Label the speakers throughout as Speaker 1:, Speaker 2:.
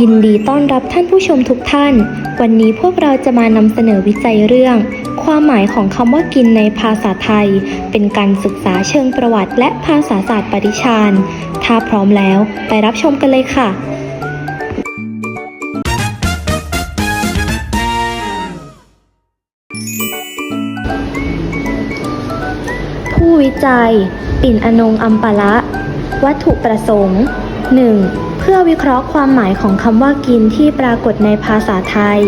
Speaker 1: ยินดีต้อนรับท่านผู้ชมทุกท่าน วันนี้พวกเราจะมานำเสนอวิจัยเรื่อง ความหมายของคำว่ากินในภาษาไทย เป็นการศึกษาเชิงประวัติ และภาษาศาสตร์ปริชาญถ้าพร้อมแล้วไปรับชมกันเลยค่ะผู้วิจัย ปิ่นอนงอัมปะละ วัตถุประสงค์ 1. เพื่อวิเคราะห์ความหมายของคำว่ากินที่ปรากฏในภาษาไทย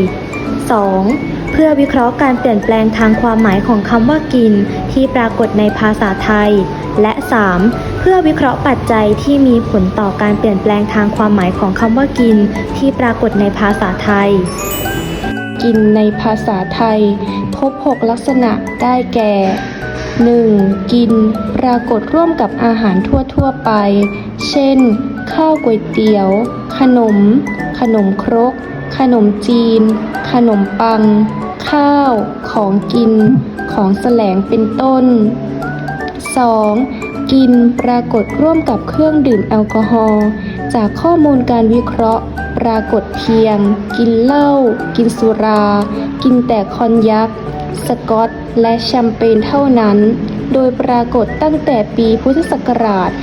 Speaker 1: 2. เพื่อวิเคราะห์การเปลี่ยนแปลงทางความหมายของคำว่ากินที่ปรากฏในภาษาไทย และ 3. เพื่อวิเคราะห์ปัจจัยที่มีผลต่อการเปลี่ยนแปลงทางความหมายของคำว่ากินที่ปรากฏในภาษาไทย
Speaker 2: กินในภาษาไทย พบ 6 ลักษณะได้แก่ 1. กิน ปรากฏร่วมกับอาหารทั่ว ๆ ไป เช่น ข้าวก๋วยเตี๋ยว ขนม ขนมครก ขนมจีน ขนมปัง ข้าว ของกิน ของแสลงเป็นต้น 2. กินปรากฏร่วมกับเครื่องดื่มแอลกอฮอล์จากข้อมูลการวิเคราะห์ ปรากฏเพียง กินเหล้า กินสุรา กินแต่คอนยักสกอต และแชมเปญเท่านั้น โดยปรากฏตั้งแต่ปีพุทธศักราช 2458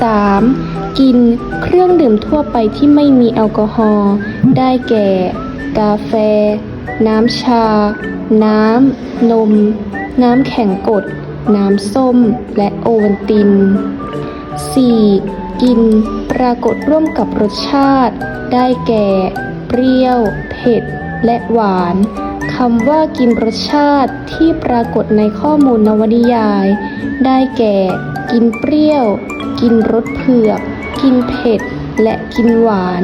Speaker 2: 3. กินเครื่องดื่มทั่วไปที่ไม่มีแอลกอฮอล์ ได้แก่ กาแฟ น้ำชา น้ำ นม น้ำแข็งกด น้ำส้ม และโอวัลติน 4. กินปรากฏร่วมกับรสชาติ ได้แก่ เปรี้ยว เผ็ด และหวาน คำว่ากินรสชาติที่ปรากฏในข้อมูลนวนิยาย ได้แก่ กินเปรี้ยว กินรสเผือก กินเผ็ด และกินหวาน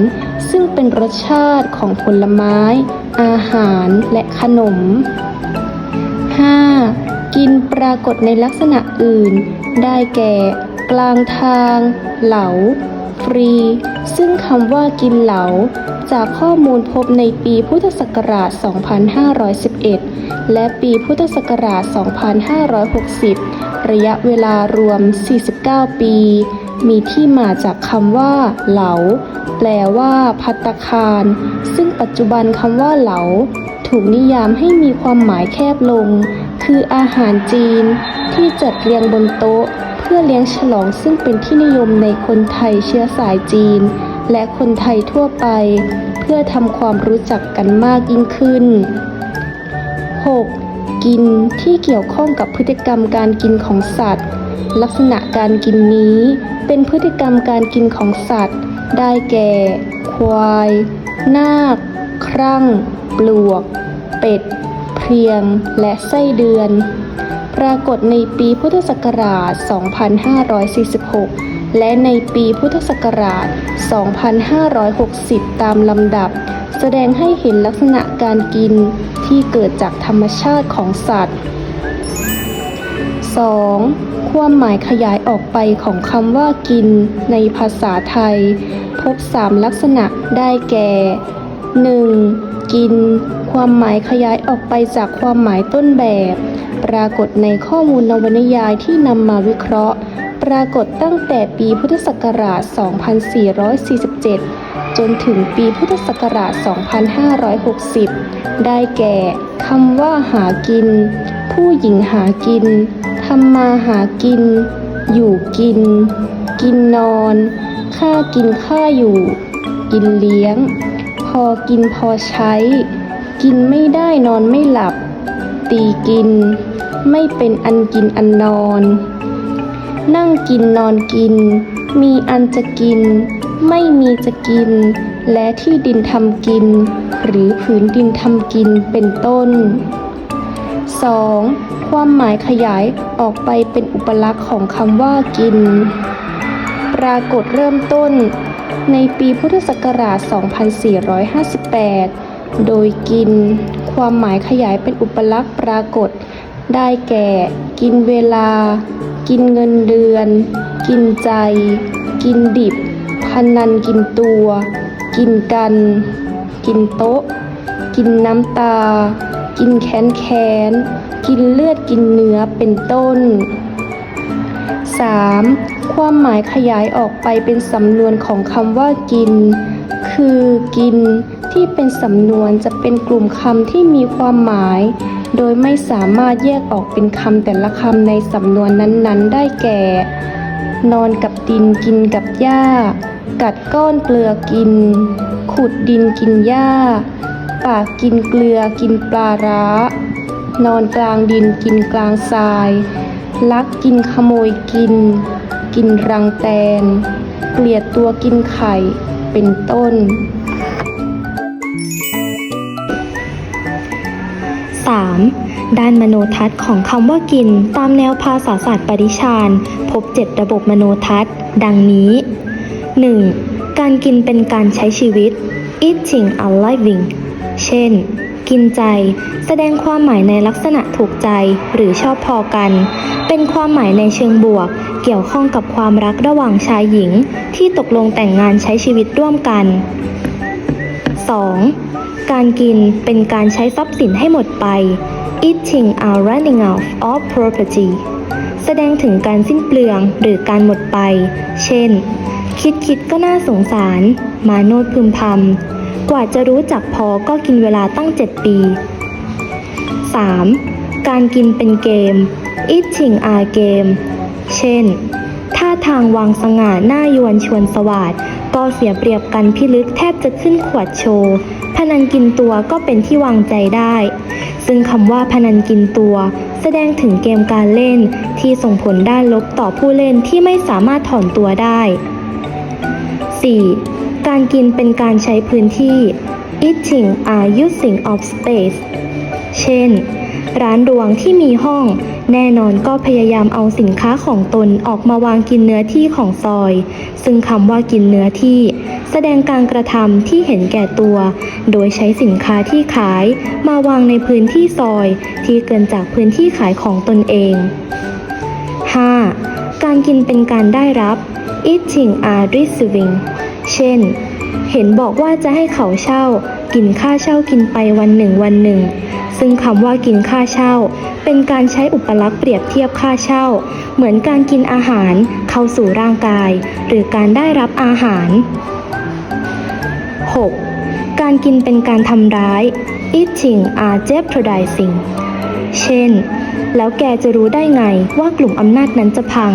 Speaker 2: ซึ่งเป็นรสชาติของผลไม้ อาหารและขนม 5. กินปรากฏในลักษณะอื่น ได้แก่ กลางทาง เหลา ฟรี ซึ่งคำว่ากินเหลา จากข้อมูลพบในปีพุทธศักราช 2511 และปีพุทธศักราช 2560 ระยะเวลารวม 49 ปี มีที่มาจากคำว่า เหลา แปลว่า พัตคาร ซึ่งปัจจุบันคำว่าเหลา ถูกนิยามให้มีความหมายแคบลง คืออาหารจีน ที่จัดเรียงบนโต๊ะ เพื่อเลี้ยงฉลองซึ่งเป็นที่นิยมในคนไทยเชื้อสายจีน และคนไทยทั่วไป เพื่อทำความรู้จักกันมากยิ่งขึ้น 6. กินที่เกี่ยวข้องกับพฤติกรรมการกินของสัตว์ ลักษณะการกินนี้เป็นพฤติกรรมการกินของสัตว์ ได้แก่ ควาย นาค ครั่ง ปลวก เป็ด เพียง และไส้เดือน ปรากฏในปีพุทธศักราช 2546 และในปีพุทธศักราช 2560 ตามลำดับ แสดงให้เห็นลักษณะการกินที่เกิดจากธรรมชาติของสัตว์ 2. ความหมายขยายออกไปของคำว่ากินในภาษาไทย พบ 3 ลักษณะได้แก่ 1. กิน ความหมายขยายออกไปจากความหมายต้นแบบ ปรากฏในข้อมูลนวนิยายที่นำมาวิเคราะห์ ปรากฏตั้งแต่ปีพุทธศักราช 2447 จนถึงปีพุทธศักราช 2560 ได้แก่คำว่าหากิน ผู้หญิงหากินทำมาหากิน อยู่กิน กินนอนค่ากินค่าอยู่ กินเลี้ยง พอกินพอใช้ กินไม่ได้นอนไม่หลับ ตีกิน ไม่เป็นอันกินอันนอน นั่งกินนอนกิน มีอันจะกิน ไม่มีจะกิน และที่ดินทำกิน หรือผืนดินทำกินเป็นต้น 2. ความหมายขยายออกไปเป็นอุปลักษณ์ของคำว่ากิน ปรากฏเริ่มต้น ในปีพุทธศักราช 2458 โดยกิน ความหมายขยายเป็นอุปลักษณ์ปรากฏ ได้แก่ กินเวลา กินเงินเดือน กินใจ กินดิบ พนันกินตัว กินกัน กินโต๊ะ กินน้ำตา กินแค้นแค้นกินเลือดกินเนื้อเป็นต้น 3. ความหมายขยายออกไปเป็นสำนวนของคำว่ากิน คือกินที่เป็นสำนวนจะเป็นกลุ่มคำที่มีความหมาย โดยไม่สามารถแยกออกเป็นคำแต่ละคำในสำนวนนั้นๆ ได้แก่ นอนกับดินกินกับหญ้า กัดก้อนเกลือกิน ขุดดินกินหญ้า ปากกินเกลือกินปลาร้า นอนกลางดินกินกลางทราย ลักกินขโมยกิน กินรังแตน เกลียดตัวกินไข่ เป็นต้น
Speaker 1: 3. ด้านมโนทัศน์ของคำว่ากิน ตามแนวภาษาศาสตร์ปริชาญพบ 7 ระบบมโนทัศน์ ดังนี้ 1. การกินเป็นการใช้ชีวิต eating or living เช่น กินใจ แสดงความหมายในลักษณะถูกใจหรือชอบพอกัน เป็นความหมายในเชิงบวก เกี่ยวข้องกับความรักระหว่างชายหญิงที่ตกลงแต่งงานใช้ชีวิตร่วมกัน 2. การกินเป็นการใช้ทรัพย์สินให้หมดไป eating or running out of property แสดงถึงการสิ้นเปลืองหรือการหมดไป เช่น คิดคิดก็น่าสงสาร มาโนดพึมพำ กว่าจะรู้จักพอก็กินเวลาตั้ง 7 ปี 3. การกินเป็นเกม eating are game เช่น ท่าทางวางสง่าหน้ายวนชวนสวาดก็เสียเปรียบกันพิลึกแทบจะขึ้นขวดโชว์พนันกินตัวก็เป็นที่วางใจได้ ซึ่งคำว่าพนันกินตัว แสดงถึงเกมการเล่นที่ส่งผลด้านลบต่อผู้เล่นที่ไม่สามารถถอนตัวได้ 4. การกินเป็นการใช้พื้นที่ eating are using of space เช่น ร้านรวงที่มีห้อง แน่นอนก็พยายามเอาสินค้าของตนออกมาวางกินเนื้อที่ของซอย ซึ่งคำว่ากินเนื้อที่ แสดงการกระทำที่เห็นแก่ตัว โดยใช้สินค้าที่ขาย มาวางในพื้นที่ซอย ที่เกินจากพื้นที่ขายของตนเอง 5. การกินเป็นการได้รับ eating are receiving เช่น เห็นบอกว่าจะให้เขาเช่า กินค่าเช่ากินไปวันหนึ่งวันหนึ่ง ซึ่งคำว่ากินค่าเช่า เป็นการใช้อุปลักษณ์เปรียบเทียบค่าเช่า เหมือนการกินอาหารเข้าสู่ร่างกาย หรือการได้รับอาหาร 6. การกินเป็นการทำร้าย eating are jeopardizing เช่น แล้วแกจะรู้ได้ไงว่ากลุ่มอำนาจนั้นจะพัง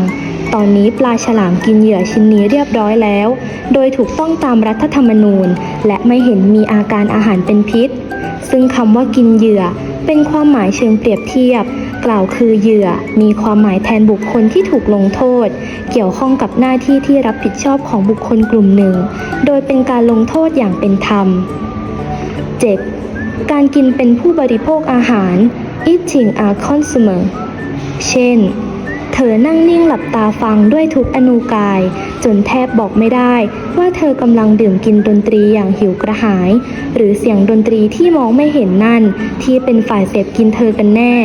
Speaker 1: ตอนนี้ปลาฉลามกินเหยื่อชิ้นนี้เรียบร้อยแล้ว โดยถูกต้องตามรัฐธรรมนูญ และไม่เห็นมีอาการอาหารเป็นพิษ ซึ่งคำว่ากินเหยื่อ เป็นความหมายเชิงเปรียบเทียบ กล่าวคือเหยื่อ มีความหมายแทนบุคคลที่ถูกลงโทษ เกี่ยวข้องกับหน้าที่ที่รับผิดชอบของบุคคลกลุ่มหนึ่ง โดยเป็นการลงโทษอย่างเป็นธรรม 7. การกินเป็นผู้บริโภคอาหาร eating a consumer เช่น เธอนั่งนิ่งหลับตาฟังด้วยทุกอนูกาย จนแทบบอกไม่ได้ ว่าเธอกำลังดื่มกินดนตรีอย่างหิวกระหาย หรือเสียงดนตรีที่มองไม่เห็นนั่น ที่เป็นฝ่ายเสพกินเธอกันแน่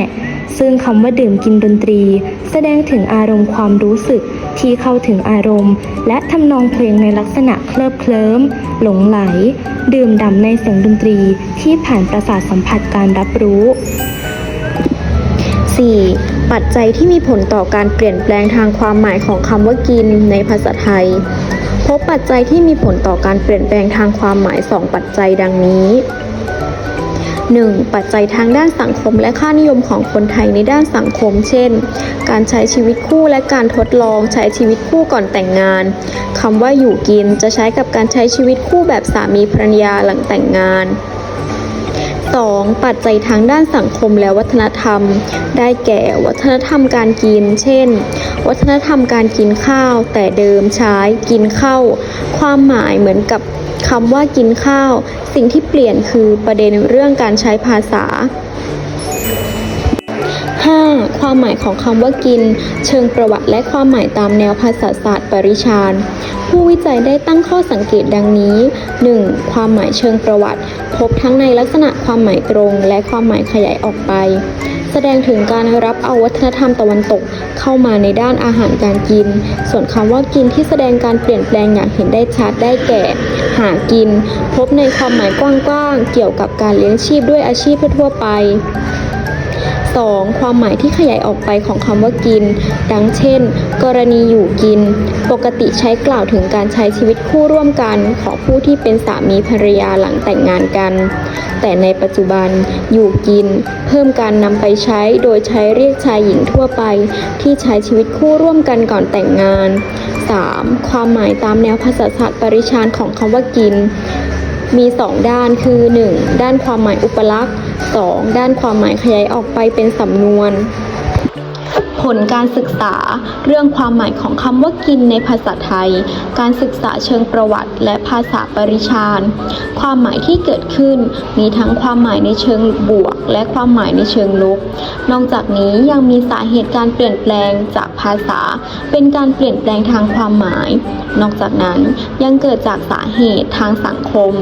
Speaker 1: ซึ่งคำว่าดื่มกินดนตรี แสดงถึงอารมณ์ความรู้สึกที่เข้าถึงอารมณ์ และทำนองเพลงในลักษณะเคลิบเคลิ้ม หลงไหล ดื่มด่ำในเสียงดนตรีที่ผ่านประสาทสัมผัสการรับรู้
Speaker 3: 4. ปัจจัยที่มีผลต่อการเปลี่ยนแปลงทางความหมายของคำว่ากินในภาษาไทย พบปัจจัยที่มีผลต่อการเปลี่ยนแปลงทางความหมาย 2 ปัจจัยดังนี้ 1. ปัจจัยทางด้านสังคมและค่านิยมของคนไทยในด้านสังคม เช่น การใช้ชีวิตคู่และการทดลองใช้ชีวิตคู่ก่อนแต่งงาน คำว่าอยู่กินจะใช้กับการใช้ชีวิตคู่แบบสามีภรรยาหลังแต่งงาน 2. ปัจจัยทางด้านสังคมและวัฒนธรรม ได้แก่วัฒนธรรมการกิน เช่น วัฒนธรรมการกินข้าว แต่เดิมใช้กินข้าวความหมายเหมือนกับคำว่ากินข้าว สิ่งที่เปลี่ยนคือประเด็นเรื่องการใช้ภาษา 5. ความหมายของคำว่ากิน เชิงประวัติและความหมายตามแนวภาษาศาสตร์ ปริชาญผู้วิจัยได้ตั้งข้อสังเกตดังนี้ 1. ความหมายเชิงประวัติ พบทั้งในลักษณะความหมายตรงและความหมายขยายออกไป แสดงถึงการรับเอาวัฒนธรรมตะวันตกเข้ามาในด้านอาหารการกิน ส่วนคำว่ากินที่แสดงการเปลี่ยนแปลงอย่างเห็นได้ชัดได้แก่ หากิน พบในความหมายกว้างๆเกี่ยวกับการเลี้ยงชีพด้วยอาชีพทั่วไป 2. ความหมายที่ขยายออกไปของคำว่ากิน ดังเช่น กรณีอยู่กิน ปกติใช้กล่าวถึงการใช้ชีวิตคู่ร่วมกัน ของผู้ที่เป็นสามีภรรยาหลังแต่งงานกัน แต่ในปัจจุบันอยู่กิน เพิ่มการนำไปใช้โดยใช้เรียกชายหญิงทั่วไป ที่ใช้ชีวิตคู่ร่วมกันก่อนแต่งงาน 3. ความหมายตามแนวภาษาศาสตร์ปริชานของคำว่ากิน มี 2 ด้านคือ 1. ด้านความหมายอุปลักษณ์ 2. ด้านความหมายขยายออกไปเป็นสำนวน ลการศึกษา เรื่องความหมายของคำว่ากินในภาษาไทย การศึกษาเชิงประวัติ และภาษาปริชานความหมายที่เกิดขึ้น มีทั้งความหมายในเชิงบวก และความหมายในเชิงลบ นอกจากนี้ยังมีสาเหตุการเปลี่ยนแปลงจากภาษา เป็นการเปลี่ยนแปลงทางความหมาย นอกจากนั้นยังเกิดจากสาเหตุทางสังคม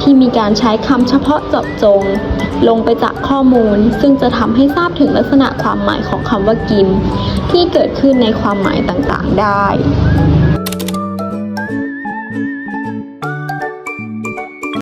Speaker 3: ที่มีการใช้คำเฉพาะเจาะจง ลงไปจากข้อมูล ซึ่งจะทำให้ทราบถึงลักษณะความหมายของคำว่ากินที่เกิดขึ้นในความหมายต่างๆได้